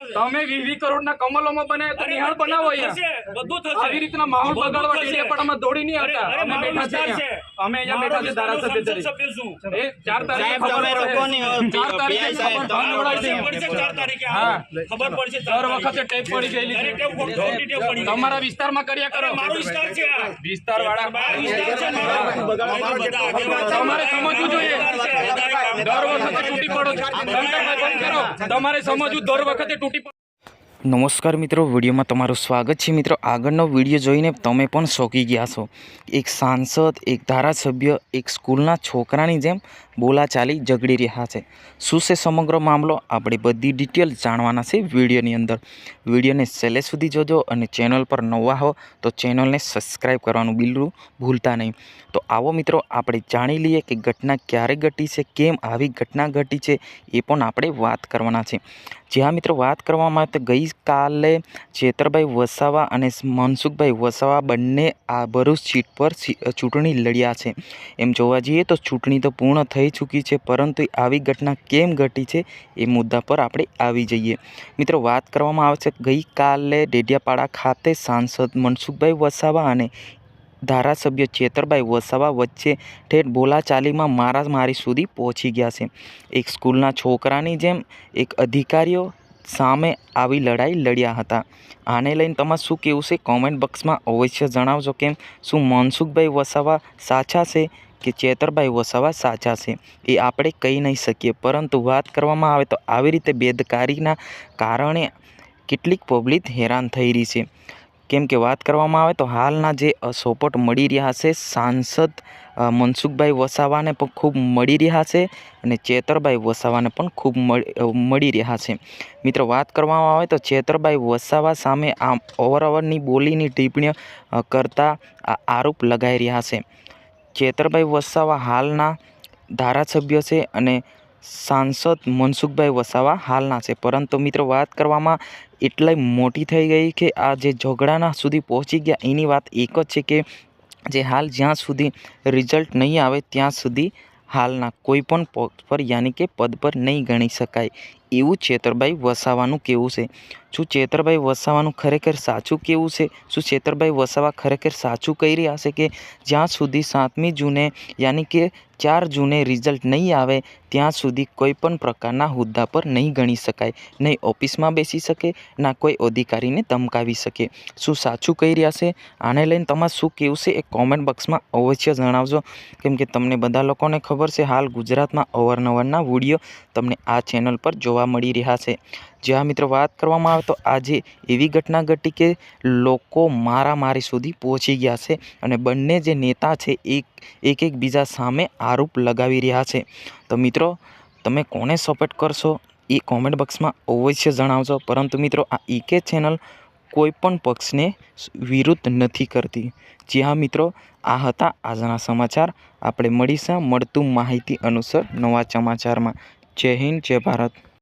તમે વીસ વીસ કરોડના કમલોમાં બને તો નિહાળ બનાવો બધું થશે. આવી રીતના માહોલ બગાડવા પણ ડેડિયાપાડામાં દોડી નહીં આવતા. અમે બેઠા છે. અમે અહીંયા બેઠા છે ધારાસભ્ય તરીકે. એ ચાર તારીખ તમે રોકો નહીં. ચાર તારીખે ચાર તારીખે હા. ખબર પડશે દર વખતે ટેપ પડી ગયેલી અરે, ટેપ ખોટી ખોટી ટેપ પડી ગઈ. તમારા વિસ્તારમાં કર્યા કરો. મારો વિસ્તાર છે આ. વિસ્તાર વાળા. તમારે સમજવું જોઈએ. દર વખતે તૂટી પડો તમારે સમજવું દર વખતે નમસ્કાર મિત્રો, વિડીયોમાં તમારું સ્વાગત છે. મિત્રો, આગળનો વીડિયો જોઈને તમે પણ શોકી ગયા છો એક સાંસદ, એક ધારાસભ્ય, એક સ્કૂલના છોકરાની જેમ બોલાચાલી ઝઘડી રહ્યા છે. શું છે સમગ્ર મામલો? આપણે બધી ડિટેલ જાણવાના છે વિડીયોની અંદર. વિડીયોને છેલ્લે સુધી જોજો અને ચેનલ પર નવા હો તો ચેનલને સબસ્ક્રાઈબ કરવાનું બિલકુલ ભૂલતા નહીં. તો આવો મિત્રો, આપણે જાણી લઈએ કે ઘટના ક્યારે ઘટી છે, કેમ આવી ઘટના ઘટી છે, એ પણ આપણે વાત કરવાના છે. જ્યાં મિત્રો વાત કરવામાં તો ગઈકાલે ચેતરભાઈ વસાવા અને મનસુખભાઈ વસાવા બંને આ ભરૂચ સીટ પર ચૂંટણી લડ્યા છે. એમ જોવા જઈએ તો ચૂંટણી તો પૂર્ણ થઈ ચૂકી છે, પરંતુ આવી ઘટના કેમ ઘટી છે એ મુદ્દા પર આપણે આવી જઈએ. મિત્રો, વાત કરવામાં આવે છે ગઈકાલે ડેડિયાપાડા ખાતે સાંસદ મનસુખભાઈ વસાવા અને ધારાસભ્ય ચેતરભાઈ વસાવા વચ્ચે ઠેઠ બોલાચાલીમાં મારામારી સુધી પહોંચી ગયા છે. એક સ્કૂલના છોકરાની જેમ એક અધિકારીઓ સામે આવી લડાઈ લડ્યા હતા. આને લઈને તમારે શું કહેવું છે? કોમેન્ટ બોક્સમાં અવશ્ય જણાવજો કેમ? શું મનસુખભાઈ વસાવા સાચા છે કે ચેતરભાઈ વસાવા સાચા છે? એ આપણે કહી નહીં શકીએ. પરંતુ વાત કરવામાં આવે તો આવી રીતે બેદકારીના કારણે કેટલીક પબ્લિક હેરાન થઈ રહી છે. કેમ કે વાત કરવામાં આવે તો હાલના જે સોપોટ મળી રહ્યા છે, સાંસદ મનસુખભાઈ વસાવાને પણ ખૂબ મળી રહ્યા છે અને ચેતરભાઈ વસાવાને પણ ખૂબ મળી રહ્યા છે. મિત્રો, વાત કરવામાં આવે તો ચેતરભાઈ વસાવા સામે આમ અવરઅવરની બોલીની ટિપ્પણીઓ કરતા આરોપ લગાઈ રહ્યા છે. ચેતરભાઈ વસાવા હાલના ધારાસભ્ય છે અને સાંસદ મનસુખભાઈ વસાવા હાલના છે. પરંતુ મિત્રો, વાત કરવામાં એટલી મોટી થઈ ગઈ કે આ જે ઝઘડાના સુધી પહોંચી ગયા, એની વાત એક જ છે કે જે હાલ જ્યાં સુધી રિઝલ્ટ નહીં આવે, ત્યાં સુધી હાલના કોઈ પણ પદ પર, યાની કે પદ પર નહીં ગણી શકાય. એવું ચેતરભાઈ વસાવાનું કેવું છે? શું ચેતરભાઈ વસાવાનું ખરેખર સાચું કેવું છે? શું ચેતરભાઈ વસાવા ખરેખર સાચું કહી રહ્યા છે કે જ્યાં સુધી સાતમી જૂને યાની કે ચાર જૂને રિઝલ્ટ નહીં આવે, ત્યાં સુધી કોઈ પણ પ્રકારના હોદ્દા પર નહીં ગણી શકાય. નહીં ઓફિસમાં બેસી શકે, ના કોઈ અધિકારીને ધમકાવી શકે. શું સાચું કહી રહ્યા છે? આને લઈને તમારે શું કહેવું છે એ કોમેન્ટ બોક્સમાં અવશ્ય જણાવજો. કેમ કે તમને બધા લોકોને ખબર છે, હાલ ગુજરાતમાં અવારનવારના વીડિયો તમને આ ચેનલ પર જોવા મળી રહ્યા છે. જ્યાં મિત્રો વાત કરવામાં આવે તો આજે એવી ઘટના ઘટી કે લોકો મારામારી સુધી પહોંચી ગયા છે અને બંને જે નેતા છે એક એક એકબીજા સામે આરોપ લગાવી રહ્યા છે. તો મિત્રો, તમે કોને સપોર્ટ કરશો એ કોમેન્ટ બોક્સમાં અવશ્ય જણાવજો. પરંતુ મિત્રો, આ ઈકે ચેનલ કોઈપણ પક્ષને વિરુદ્ધ નથી કરતી. જી હા મિત્રો, આ હતા આજના સમાચાર. આપણે મળીશું મળતું માહિતી અનુસાર નવા સમાચારમાં. જય હિન્દ, જય ભારત.